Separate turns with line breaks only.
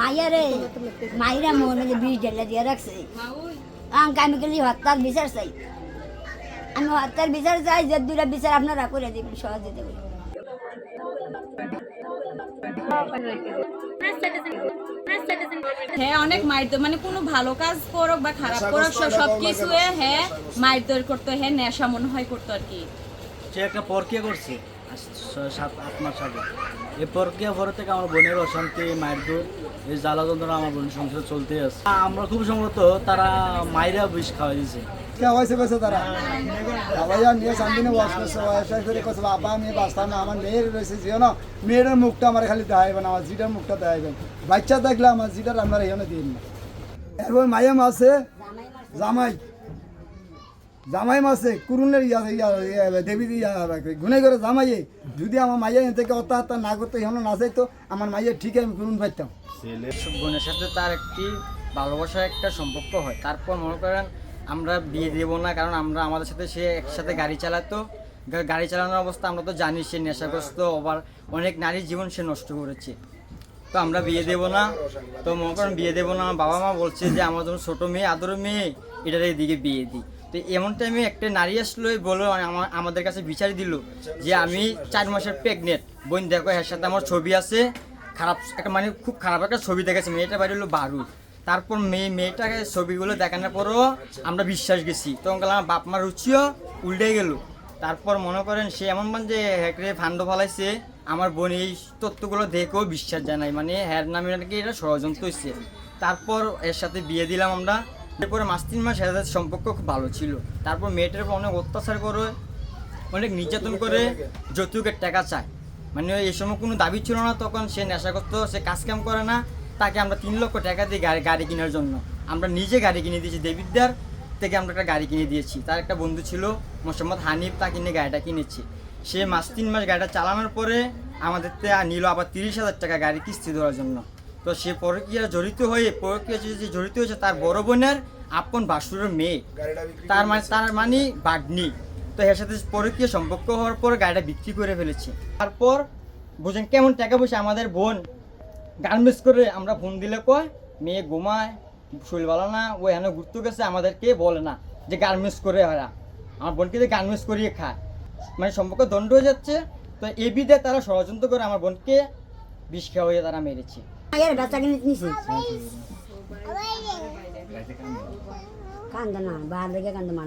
মাইয়ারে মাইরা মনে যে বিষ ঢেলে দিয়ে রাখছে। আম আমি গেলি হত্যার বিচার চাই। আমি হত্যার বিচার চাই যে দুটা বিচার আপনারা করে দিবেন সহজে দেবেন।
হ্যাঁ অনেক মারধর মানে কোনো ভালো কাজ করুক বা খারাপ করুক সব কিছু হ্যাঁ মারধর করতো হ্যাঁ নেশা মনে হয় করতো আর কি।
সে একটা প্রক্রিয়া করছে। সাত, আট মাস আগে। এই প্রক্রিয়া পরে থেকে আমার বোনের অশান্তি, মায়ের দূর এই জ্বালা যন্ত্রণা আমার বোনের সংসারে চলতে আছে। আমরা খুব সম্ভবত তারা মায়েরা বিষ খাওয়া দিয়েছে
তারা? আমার না। আমার মুখটা বাচ্চা দেখলে আমার দিন মাসে জামাই। জামাই মাসে কুরুনের ইয়া ইয়া, ইয়া- দেবী ইয়া গুনে করে জামাইয়ে, যদি আমার মাইয়া এখান থেকে অত্যাহত্যা না করতো, এখানে না যাইতো আমার মাইয়া ঠিক আমি কুরুন পাইতাম।
বোনের সাথে তার একটি ভালোবাসার একটা সম্পর্ক হয়। তারপর মনে করেন আমরা বিয়ে দেবো না, কারণ আমরা আমাদের সাথে সে একসাথে গাড়ি চালাতো। গাড়ি চালানোর অবস্থা আমরা তো জানি, সে নেশাগ্রস্ত, আবার অনেক নারীর জীবন সে নষ্ট করেছে। তো আমরা বিয়ে দেবো না। তো মনে করেন বিয়ে দেবো না, আমার বাবা মা বলছে যে, আমার যখন ছোটো মেয়ে, আদর মেয়ে, এটার দিকে বিয়ে দিই। তো এমন টাইমে একটা নারী আসলো বলে আমা- আমাদের কাছে বিচার দিল যে আমি চার মাসের প্রেগনেন্ট বোন, দেখো, এর সাথে আমার ছবি আছে। খারাপ, একটা মানে খুব খারাপ একটা ছবি দেখেছে। মেয়েটা বাড়ি হলো বারুদ। তারপর মেয়ে, মেয়েটাকে ছবিগুলো দেখানোর পরও আমরা বিশ্বাস গেছি। তখন গেলাম আমার বাপ মার রুচিও উল্টে গেল। তারপর মনে করেন সে এমন মান যে হ্যাকরে ফান্ড ফলাইছে। আমার বোন এই তথ্যগুলো দেখেও বিশ্বাস জানাই মানে হ্যার নামে নাকি এটা ষড়যন্ত্র হচ্ছে তারপর এর সাথে বিয়ে দিলাম আমরা। এরপরে মাস তিন মাস সাথে সম্পর্ক খুব ভালো ছিল। তারপর মেয়েটার উপর অনেক অত্যাচার করে, অনেক নির্যাতন করে যৌতুকের টাকা চায়। মানে এই সময় কোনো দাবি ছিল না, তখন সে নেশা করতো সে কাজ কাম করে না। তাকে আমরা তিন লক্ষ টাকা দিই গাড়ি গাড়ি কেনার জন্য। আমরা নিজে গাড়ি কিনে দিয়েছি, দেবিদ্যার থেকে আমরা একটা গাড়ি কিনে দিয়েছি। তার একটা বন্ধু ছিল মোসাম্মদ হানিফ, তাকে নিয়ে গাড়িটা কিনেছি। সে মাস তিন মাস গাড়িটা চালানোর পরে আমাদের নিল আবার তিরিশ হাজার টাকা গাড়ি কিস্তি দেওয়ার জন্য। তো সে প্রক্রিয়া জড়িত হয়ে প্রক্রিয়া যে জড়িত হয়েছে তার বড় বোনের আপন বাসুরের মেয়ে। তার মানে তার মানে বাগনি। তো এর সাথে পরকীয় সম্পর্ক হওয়ার পর গাড়িটা বিক্রি করে ফেলেছে। তারপর বুঝেন কেমন টাকা পয়সা আমাদের বোন গার্মেন্টস করে আমরা ফোন দিলে কয় মেয়ে ঘুমায় শরীর ভালো না ও এখানে ঘুরতে গেছে আমাদেরকে বলে না যে গার্মেন্টস করে ওরা আমার বোনকে যে গার্মেন্টস করিয়ে খায়। মানে সম্পর্ক দণ্ড হয়ে যাচ্ছে। তো এই বিধে তারা ষড়যন্ত্র করে আমার বোনকে বিষ খাওয়াইয়ে তারা মেরেছে।
মাইয়ার বাচ্চা কিনে নিছে কান্দ না বাহার লেগে কান্দ মান